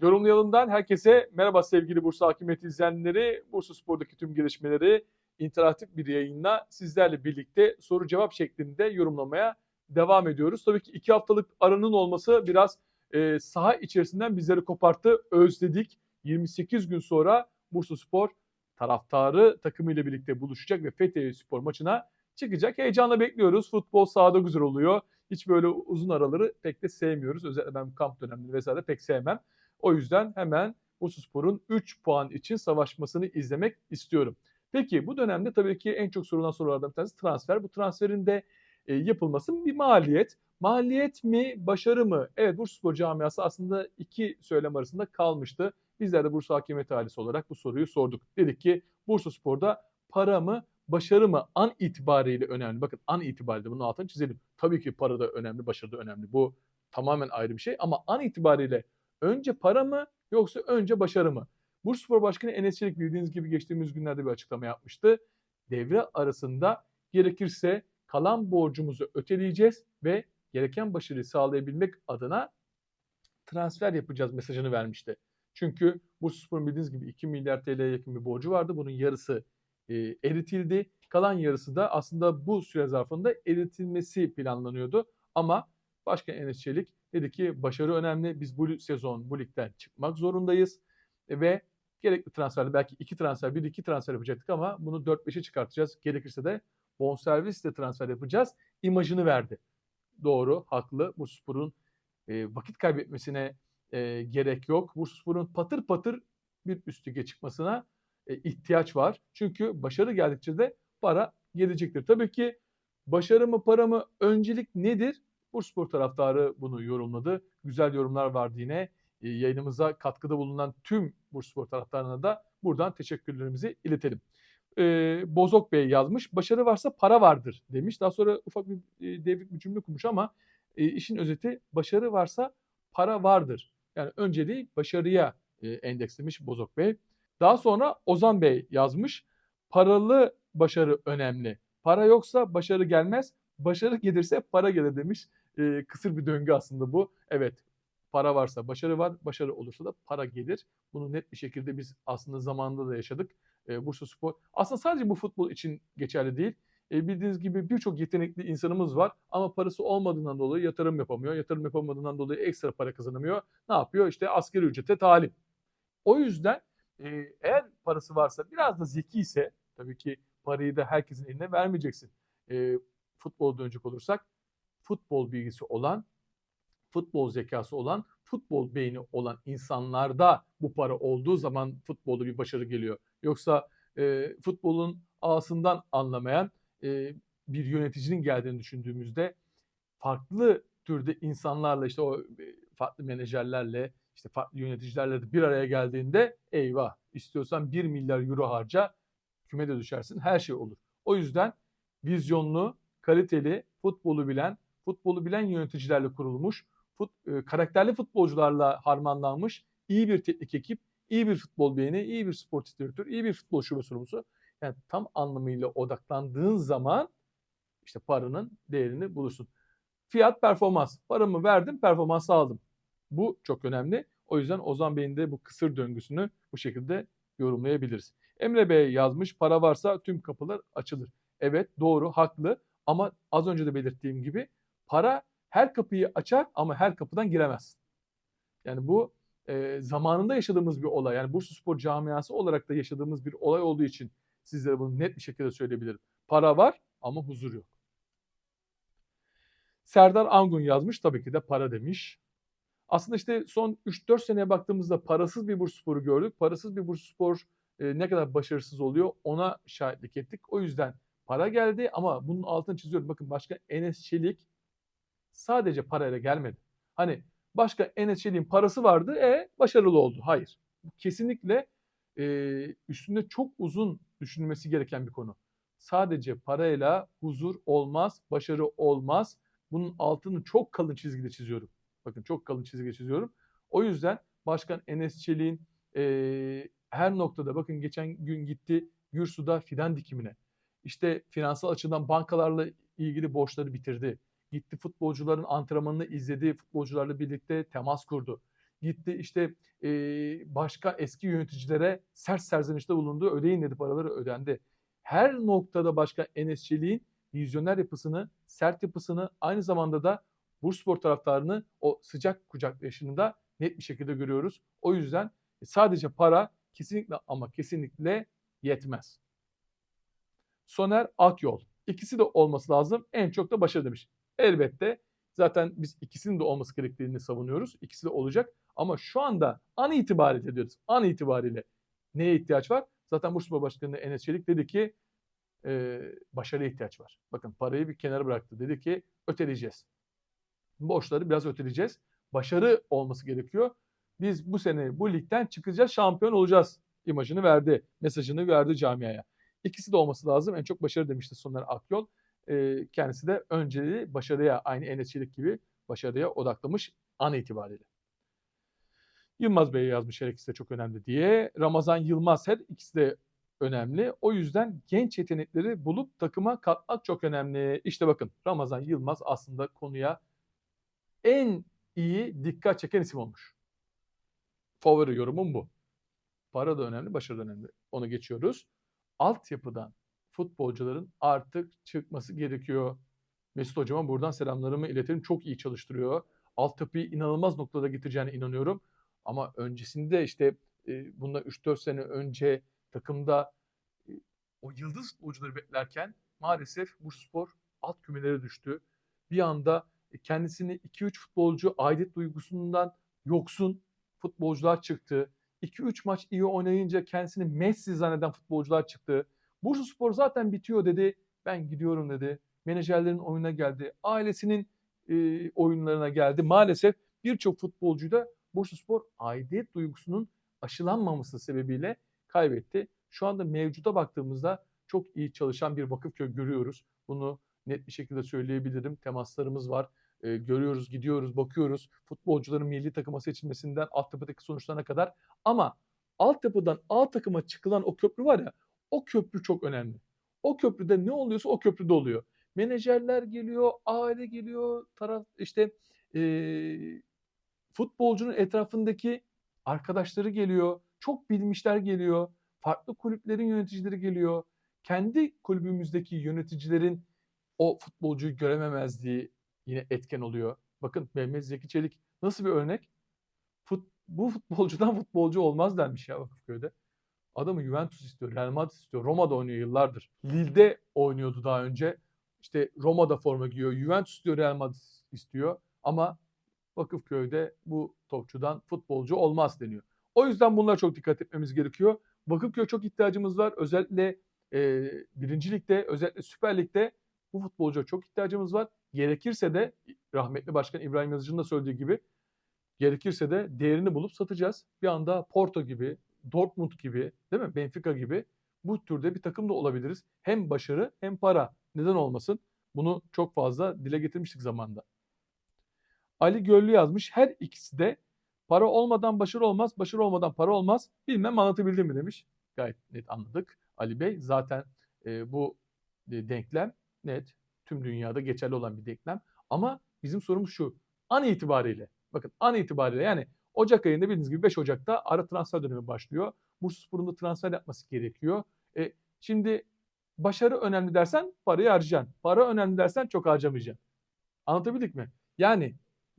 Yorumlayalım'dan herkese merhaba sevgili Bursa Hakimiyeti izleyenleri. Bursa Spor'daki tüm gelişmeleri interaktif bir yayınla sizlerle birlikte soru cevap şeklinde yorumlamaya devam ediyoruz. Tabii ki iki haftalık aranın olması biraz e, saha içerisinden bizleri koparttı. Özledik. 28 gün sonra Bursa Spor taraftarı takımıyla birlikte buluşacak ve Fethiye Spor maçına çıkacak. Heyecanla bekliyoruz. Futbol sahada güzel oluyor. Hiç böyle uzun araları pek de sevmiyoruz. Özellikle ben kamp dönemleri vesaire pek sevmem. O yüzden hemen Bursaspor'un 3 puan için savaşmasını izlemek istiyorum. Peki bu dönemde tabii ki en çok sorulan sorulardan bir tanesi transfer. Bu transferin de e, yapılması bir maliyet. Maliyet mi, başarı mı? Evet Bursaspor camiası aslında iki söylem arasında kalmıştı. Bizler de Bursa Hakimiyeti ailesi olarak bu soruyu sorduk. Dedik ki Bursaspor'da para mı, başarı mı an itibariyle önemli. Bakın an itibariyle bunun altını çizelim. Tabii ki para da önemli, başarı da önemli. Bu tamamen ayrı bir şey ama an itibariyle önce para mı yoksa önce başarı mı? Bursaspor Başkanı Enes Çelik bildiğiniz gibi geçtiğimiz günlerde bir açıklama yapmıştı. Devre arasında gerekirse kalan borcumuzu öteleyeceğiz ve gereken başarıyı sağlayabilmek adına transfer yapacağız mesajını vermişti. Çünkü Bursaspor'un bildiğiniz gibi 2 milyar TL'ye yakın bir borcu vardı. Bunun yarısı e, eritildi. Kalan yarısı da aslında bu süre zarfında eritilmesi planlanıyordu. Ama Başkan Enes Çelik dedi ki başarı önemli. Biz bu sezon bu ligden çıkmak zorundayız. E, ve gerekli transferle belki iki transfer, bir iki transfer yapacaktık ama bunu 4-5'e çıkartacağız. Gerekirse de bonservisle transfer yapacağız. imajını verdi. Doğru, haklı. Bursaspor'un e, vakit kaybetmesine e, gerek yok. Bursaspor'un patır patır bir üst lige çıkmasına e, ihtiyaç var. Çünkü başarı geldikçe de para gelecektir. Tabii ki başarı mı para mı öncelik nedir? Bursaspor taraftarı bunu yorumladı. Güzel yorumlar vardı yine. E, yayınımıza katkıda bulunan tüm Bursaspor taraftarına da buradan teşekkürlerimizi iletelim. E, Bozok Bey yazmış. Başarı varsa para vardır demiş. Daha sonra ufak bir e, devrik bir cümle kurmuş ama e, işin özeti başarı varsa para vardır. Yani önceliği başarıya e, endekslemiş Bozok Bey. Daha sonra Ozan Bey yazmış. Paralı başarı önemli. Para yoksa başarı gelmez. Başarı gelirse para gelir demiş. E, kısır bir döngü aslında bu. Evet para varsa başarı var, başarı olursa da para gelir. Bunu net bir şekilde biz aslında zamanında da yaşadık. E, Bursa Spor aslında sadece bu futbol için geçerli değil. E, bildiğiniz gibi birçok yetenekli insanımız var ama parası olmadığından dolayı yatırım yapamıyor. Yatırım yapamadığından dolayı ekstra para kazanamıyor. Ne yapıyor? İşte asgari ücrete talim. O yüzden e, eğer parası varsa biraz da zeki ise tabii ki parayı da herkesin eline vermeyeceksin. E, futbola dönecek olursak futbol bilgisi olan, futbol zekası olan, futbol beyni olan insanlarda bu para olduğu zaman futbolda bir başarı geliyor. Yoksa e, futbolun ağasından anlamayan e, bir yöneticinin geldiğini düşündüğümüzde farklı türde insanlarla işte o e, farklı menajerlerle işte farklı yöneticilerle de bir araya geldiğinde eyvah istiyorsan 1 milyar euro harca kümede düşersin her şey olur. O yüzden vizyonlu, kaliteli, futbolu bilen, futbolu bilen yöneticilerle kurulmuş, fut, e, karakterli futbolcularla harmanlanmış iyi bir teknik ekip, iyi bir futbol beyni, iyi bir sportif direktör, iyi bir futbol şube sorumlusu. Yani tam anlamıyla odaklandığın zaman işte paranın değerini bulursun. Fiyat performans. Paramı verdim, performans aldım. Bu çok önemli. O yüzden Ozan Bey'in de bu kısır döngüsünü bu şekilde yorumlayabiliriz. Emre Bey yazmış para varsa tüm kapılar açılır. Evet doğru haklı ama az önce de belirttiğim gibi para her kapıyı açar ama her kapıdan giremez. Yani bu e, zamanında yaşadığımız bir olay. Yani Bursa Spor camiası olarak da yaşadığımız bir olay olduğu için sizlere bunu net bir şekilde söyleyebilirim. Para var ama huzur yok. Serdar Angun yazmış tabii ki de para demiş. Aslında işte son 3-4 seneye baktığımızda parasız bir Bursaspor'u gördük. Parasız bir Bursaspor e, ne kadar başarısız oluyor ona şahitlik ettik. O yüzden para geldi ama bunun altını çiziyorum. Bakın başka Enes Çelik sadece parayla gelmedi. Hani başka Enes Çelik'in parası vardı e başarılı oldu. Hayır. Kesinlikle e, üstünde çok uzun düşünülmesi gereken bir konu. Sadece parayla huzur olmaz, başarı olmaz. Bunun altını çok kalın çizgide çiziyorum. Bakın çok kalın çizgide çiziyorum. O yüzden Başkan Enes Çelik'in e, her noktada bakın geçen gün gitti Gürsu'da fidan dikimine. İşte finansal açıdan bankalarla ilgili borçları bitirdi. Gitti futbolcuların antrenmanını izledi, futbolcularla birlikte temas kurdu. gitti işte e, başka eski yöneticilere sert serzenişte bulundu. Ödeyin dedi paraları ödendi. Her noktada başka Enes Çelik'in vizyoner yapısını, sert yapısını aynı zamanda da Bursaspor taraftarını o sıcak kucaklayışını da net bir şekilde görüyoruz. O yüzden sadece para kesinlikle ama kesinlikle yetmez. Soner Akyol. İkisi de olması lazım. En çok da başarı demiş. Elbette zaten biz ikisinin de olması gerektiğini savunuyoruz. İkisi de olacak. Ama şu anda an itibariyle diyoruz. An itibariyle neye ihtiyaç var? Zaten Bursaspor Başkanı Enes Çelik dedi ki e, başarıya ihtiyaç var. Bakın parayı bir kenara bıraktı. Dedi ki öteleyeceğiz. Borçları biraz öteleyeceğiz. Başarı olması gerekiyor. Biz bu sene bu ligden çıkacağız, şampiyon olacağız imajını verdi, mesajını verdi camiaya. İkisi de olması lazım. En çok başarı demişti Soner Akyol. E, kendisi de önceliği başarıya, aynı Enes Çelik gibi başarıya odaklamış an itibariyle. Yılmaz Bey yazmış her ikisi de çok önemli diye. Ramazan Yılmaz her ikisi de önemli. O yüzden genç yetenekleri bulup takıma katmak çok önemli. İşte bakın Ramazan Yılmaz aslında konuya en iyi dikkat çeken isim olmuş. Favori yorumum bu. Para da önemli, başarı da önemli. Onu geçiyoruz. Altyapıdan futbolcuların artık çıkması gerekiyor. Mesut Hocam'a buradan selamlarımı iletelim. Çok iyi çalıştırıyor. Altyapıyı inanılmaz noktada getireceğine inanıyorum. Ama öncesinde işte e, bundan 3-4 sene önce takımda e, o yıldız futbolcuları beklerken maalesef Bursaspor alt kümelere düştü. Bir anda e, kendisini 2-3 futbolcu aidiyet duygusundan yoksun futbolcular çıktı. 2-3 maç iyi oynayınca kendisini Messi zanneden futbolcular çıktı. Bursaspor zaten bitiyor dedi. Ben gidiyorum dedi. Menajerlerin oyuna geldi. Ailesinin e, oyunlarına geldi. Maalesef birçok futbolcuyu da Bursaspor aidiyet duygusunun aşılanmaması sebebiyle kaybetti. Şu anda mevcuda baktığımızda çok iyi çalışan bir Vakıfköy görüyoruz. Bunu net bir şekilde söyleyebilirim. Temaslarımız var. E, görüyoruz, gidiyoruz, bakıyoruz. Futbolcuların milli takıma seçilmesinden altyapıdaki sonuçlarına kadar. Ama altyapıdan A takıma çıkılan o köprü var ya, o köprü çok önemli. O köprüde ne oluyorsa o köprüde oluyor. Menajerler geliyor, aile geliyor, taraf işte e, futbolcunun etrafındaki arkadaşları geliyor, çok bilmişler geliyor, farklı kulüplerin yöneticileri geliyor. Kendi kulübümüzdeki yöneticilerin o futbolcuyu görememezliği yine etken oluyor. Bakın Mehmet Zeki Çelik nasıl bir örnek? Fut, bu futbolcudan futbolcu olmaz denmiş ya Vakıfköy'de. Adamı Juventus istiyor, Real Madrid istiyor. Roma'da oynuyor yıllardır. Lille'de oynuyordu daha önce. İşte Roma'da forma giyiyor. Juventus istiyor, Real Madrid istiyor. Ama Vakıfköy'de bu topçudan futbolcu olmaz deniyor. O yüzden bunlara çok dikkat etmemiz gerekiyor. Vakıfköy çok ihtiyacımız var. Özellikle e, birinci özellikle Süper Lig'de bu futbolcuya çok ihtiyacımız var. Gerekirse de rahmetli başkan İbrahim Yazıcı'nın da söylediği gibi gerekirse de değerini bulup satacağız. Bir anda Porto gibi, Dortmund gibi, değil mi? Benfica gibi bu türde bir takım da olabiliriz. Hem başarı hem para. Neden olmasın? Bunu çok fazla dile getirmiştik zamanda. Ali Göllü yazmış. Her ikisi de para olmadan başarı olmaz, başarı olmadan para olmaz. Bilmem anlatabildim mi demiş. Gayet net anladık. Ali Bey zaten e, bu e, denklem net tüm dünyada geçerli olan bir denklem. Ama bizim sorumuz şu. An itibariyle bakın an itibariyle yani Ocak ayında bildiğiniz gibi 5 Ocak'ta ara transfer dönemi başlıyor. Bursaspor'un da transfer yapması gerekiyor. E, şimdi başarı önemli dersen parayı harcayacaksın. Para önemli dersen çok harcamayacaksın. Anlatabildik mi? Yani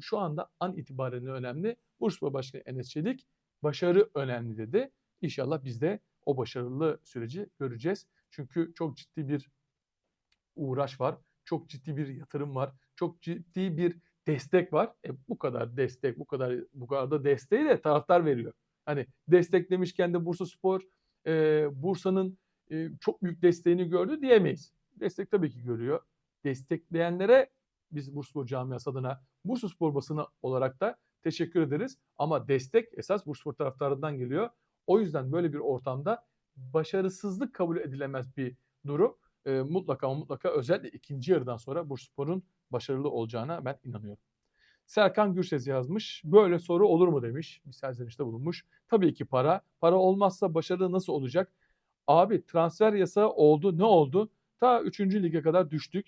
şu anda an itibariyle önemli. Bursaspor Başkanı Enes Çelik başarı önemli dedi. İnşallah biz de o başarılı süreci göreceğiz. Çünkü çok ciddi bir uğraş var. Çok ciddi bir yatırım var. Çok ciddi bir destek var. E, bu kadar destek, bu kadar bu kadar da desteği de taraftar veriyor. Hani desteklemişken de Bursa Spor e, Bursa'nın e, çok büyük desteğini gördü diyemeyiz. Destek tabii ki görüyor. Destekleyenlere biz Bursaspor camiası adına Bursaspor basını olarak da teşekkür ederiz. Ama destek esas Bursaspor taraftarından geliyor. O yüzden böyle bir ortamda başarısızlık kabul edilemez bir durum. E, mutlaka mutlaka özellikle ikinci yarıdan sonra Bursaspor'un başarılı olacağına ben inanıyorum. Serkan Gürses yazmış. Böyle soru olur mu demiş. Bir serzenişte bulunmuş. Tabii ki para. Para olmazsa başarı nasıl olacak? Abi transfer yasağı oldu. Ne oldu? Ta 3. lige kadar düştük.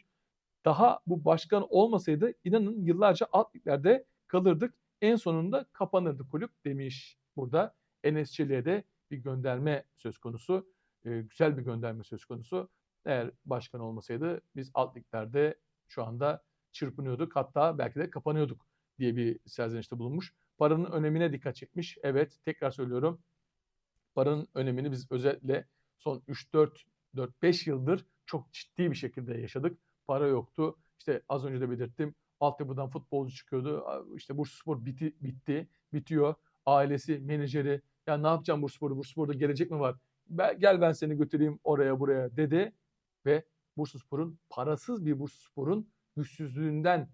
Daha bu başkan olmasaydı inanın yıllarca alt liglerde kalırdık. en sonunda kapanırdı kulüp demiş burada. Enes Çelik'e de bir gönderme söz konusu. Ee, güzel bir gönderme söz konusu. Eğer başkan olmasaydı biz alt liglerde şu anda çırpınıyorduk. Hatta belki de kapanıyorduk diye bir serzenişte bulunmuş. Paranın önemine dikkat çekmiş. Evet tekrar söylüyorum. Paranın önemini biz özellikle son 3-4 4-5 yıldır çok ciddi bir şekilde yaşadık. Para yoktu. İşte az önce de belirttim. Altyapıdan futbolcu çıkıyordu. İşte Bursaspor biti, bitti, bitiyor. Ailesi, menajeri ya ne yapacağım Bursaspor'da? Bursaspor'da gelecek mi var? Ben, gel ben seni götüreyim oraya buraya dedi ve Bursaspor'un parasız bir Bursaspor'un güçsüzlüğünden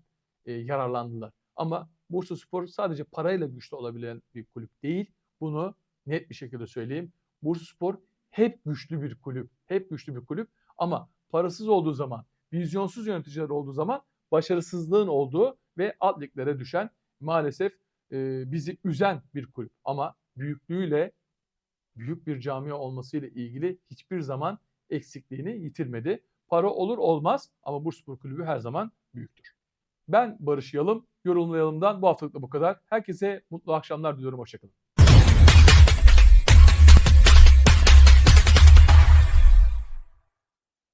e, yararlandılar. Ama Bursaspor sadece parayla güçlü olabilen bir kulüp değil. Bunu net bir şekilde söyleyeyim. Bursaspor hep güçlü bir kulüp. Hep güçlü bir kulüp ama parasız olduğu zaman, vizyonsuz yöneticiler olduğu zaman başarısızlığın olduğu ve alt düşen maalesef e, bizi üzen bir kulüp. Ama büyüklüğüyle büyük bir camia olmasıyla ilgili hiçbir zaman eksikliğini yitirmedi. Para olur olmaz ama Bursaspor Kulübü her zaman büyüktür. Ben Barış Yalım, yorumlayalımdan bu haftalık da bu kadar. Herkese mutlu akşamlar diliyorum. Hoşçakalın.